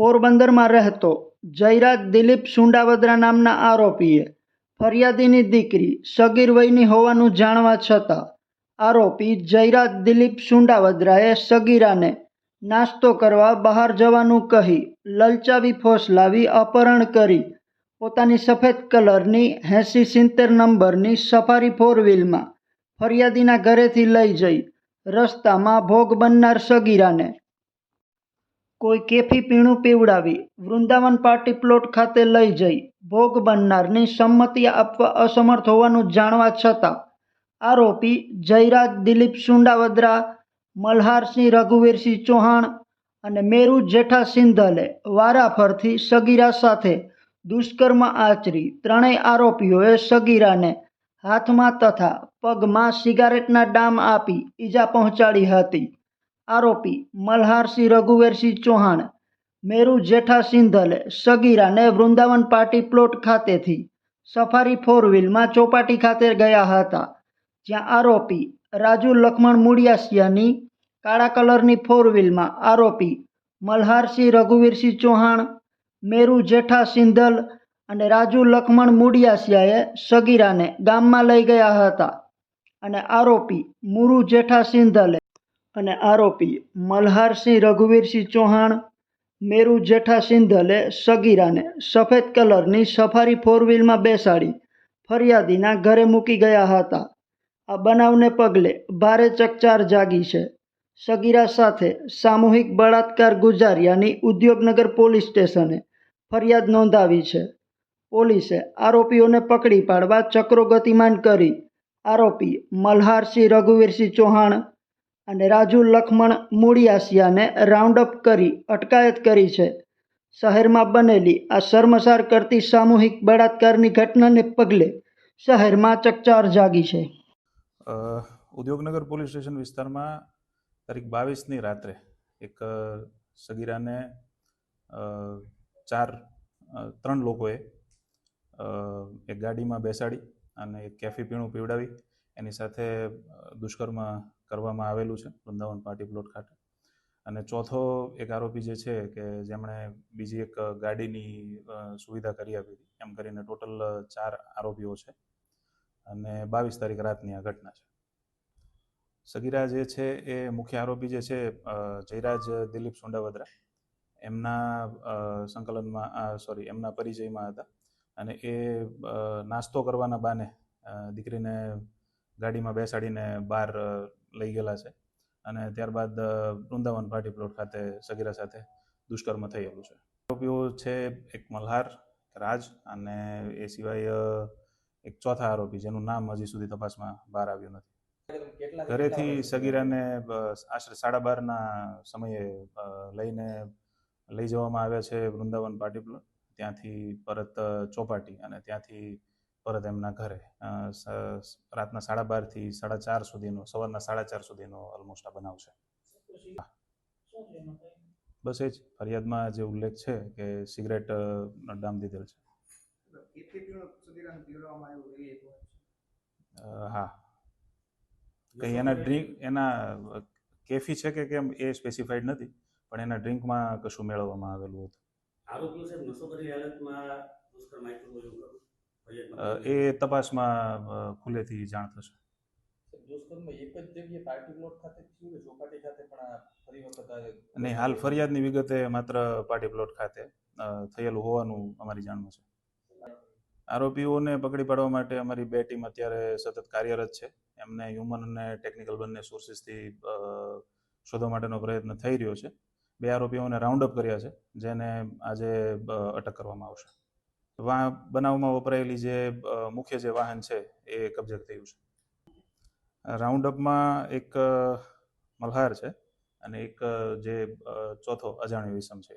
પોરબંદરમાં રહેતો જયરાજ દિલીપ સુંડાવદરા નામના આરોપીએ ફરિયાદીની દીકરી સગીર વયની હોવાનું જાણવા છતાં આરોપી જયરાજ દિલીપ સુંડાવદરાએ સગીરાને નાસ્તો કરવા બહાર જવાનું કહી લલચાવી ફોસલાવી અપહરણ કરી. પોતાની સફેદ કલરની એંસી સિત્તેર નંબરની સફારી ફોર વ્હીલમાં ફરિયાદીના ઘરેથી લઈ જઈ રસ્તામાં ભોગ બનનાર સગીરાને કોઈ કેફી પીણું પીવડાવી, વૃંદાવન પાર્ટી પ્લોટ ખાતે લઈ જઈ, ભોગ બનનારની સંમતિ આપવા અસમર્થ હોવાનું જાણવા છતાં, આરોપી જયરાજ દિલીપ સુંડાવદરા, મલ્હારસિંહ રઘુવીરસિંહ ચૌહાણ અને મેરુ જેઠા સિંધલે વારાફરથી સગીરા સાથે દુષ્કર્મ આચરી, ત્રણેય આરોપીઓએ સગીરાને હાથમાં તથા પગમાં સિગારેટના ડામ આપી ઈજા પહોંચાડી હતી. આરોપી મલ્હારસિંહ રઘુવીરસિંહ ચૌહાણ, મેરુ જેઠા સિંધલે સગીરાને વૃંદાવન પાર્ટી પ્લોટ ખાતેથી સફારી ફોર વ્હીલમાં ચોપાટી ખાતે ગયા હતા, જ્યાં આરોપી રાજુ લખમણ મુડિયાસિયાની કાળા કલરની ફોર વ્હીલમાં આરોપી મલ્હારસિંહ રઘુવીરસિંહ ચૌહાણ, મેરુ જેઠા સિંધલ અને રાજુ લખમણ મુડિયાસિયાએ સગીરાને ગામમાં લઈ ગયા હતા અને આરોપી મુરુ જેઠા સિંધલે અને આરોપી મલ્હારસિંહ રઘુવીરસિંહ ચૌહાણ, મેરુ જેઠા સિંધલે સગીરાને સફેદ કલરની સફારી ફોર વ્હીલમાં બેસાડી ફરિયાદીના ઘરે મૂકી ગયા હતા. આ બનાવને પગલે ભારે ચકચાર જાગી છે. સગીરા સાથે સામૂહિક બળાત્કાર ગુજાર્યાની ઉદ્યોગનગર પોલીસ સ્ટેશને ફરિયાદ નોંધાવી છે. પોલીસે આરોપીઓને પકડી પાડવા ચક્રો ગતિમાન કરી આરોપી મલ્હારસિંહ રઘુવીરસિંહ ચૌહાણ અને રાજુ લખમણ મૂળિયાસિયાને રાઉન્ડ અપ કરી, અટકાયત કરી છે. શહેરમાં બનેલી આ શર્મસાર કરતી સામૂહિક બળાત્કારની ઘટનાને પગલે શહેરમાં ચકચાર જાગી છે. ઉદ્યોગનગર પોલીસ સ્ટેશન વિસ્તારમાં તારીખ બાવીસની રાત્રે એક સગીરાને ચાર ત્રણ લોકોએ એક ગાડીમાં બેસાડી અને એક કેફી પીણું પીવડાવી. એની સાથે દુષ્કર્મ કરવામાં આવેલું છે વૃંદાવન પાર્ટી પ્લોટ ખાતે. અને ચોથો એક આરોપી જે છે કે જેમણે બીજી એક ગાડીની સુવિધા કરી આપી હતી. એમ કરીને ટોટલ ચાર આરોપીઓ છે અને બાવીસ તારીખ રાતની આ ઘટના છે. સગીરા જે છે એ મુખ્ય આરોપી જે છે જયરાજ દિલીપ સોંડાવદરા, એમના સંકલનમાં સોરી એમના પરિચયમાં હતા. અને એ નાસ્તો કરવાના બાને દીકરીને ગાડીમાં બેસાડીને બહાર લઈ ગયેલા છે. અને ત્યારબાદ વૃંદાવન પાર્ટી પ્લોટ ખાતે સગીરા સાથે દુષ્કર્મ થયેલું છે. આરોપીઓ છે એક મલ્હાર રાજ અને એ સિવાય એક ચોથા આરોપી જેનું નામ હજી સુધી તપાસમાં બહાર આવ્યું નથી. ઘરેથી સગીરાને આશરે સાડા બારના સમયે લઈને લઈ જવામાં આવ્યા છે વૃંદાવન પાર્ટી પ્લોટ. ત્યાંથી પરત ચોપાટી અને ત્યાંથી પરત એમના ઘરે. રાતના સાડા બારથી સાડા ચાર સુધીનો, સવારના સાડા ચાર સુધીનો ઓલમોસ્ટ આ બનાવ છે. બસ એ જ. ફરિયાદમાં જે ઉલ્લેખ છે કે સિગરેટ ડામ દીધેલ છે. હા. કઈ એના ડ્રિંક એના કેફી છે કે કેમ એ સ્પેસિફાઈડ નથી, પણ એના ડ્રિંકમાં કશું મેળવવામાં આવેલું હતું. આરોપીઓ સાહેબ નશો કરી હાલતમાં દુષ્કર્મ આચર્યું એ તપાસમાં ખુલેથી જાણ થશે. નહીં હાલ ફરિયાદની વિગતે માત્ર પાર્ટી પ્લોટ ખાતે થયેલું હોવાનું અમારી જાણમાં છે. આરોપીઓને પકડી પાડવા માટે અમારી બે ટીમ અત્યારે સતત કાર્યરત છે. એમને હ્યુમન અને ટેકનિકલ બંને સોર્સિસથી શોધવા માટેનો પ્રયત્ન થઈ રહ્યો છે. બે આરોપીઓને રાઉન્ડ અપ કર્યા છે જેને આજે અટક કરવામાં આવશે. વા, બનાવમાં વપરાયેલી જે મુખ્ય જે વાહન છે, એ કબજે થયું છે. રાઉન્ડ અપમાં એક મલ્હાર છે અને એક જે ચોથો અજાણ્યો વિષમ છે.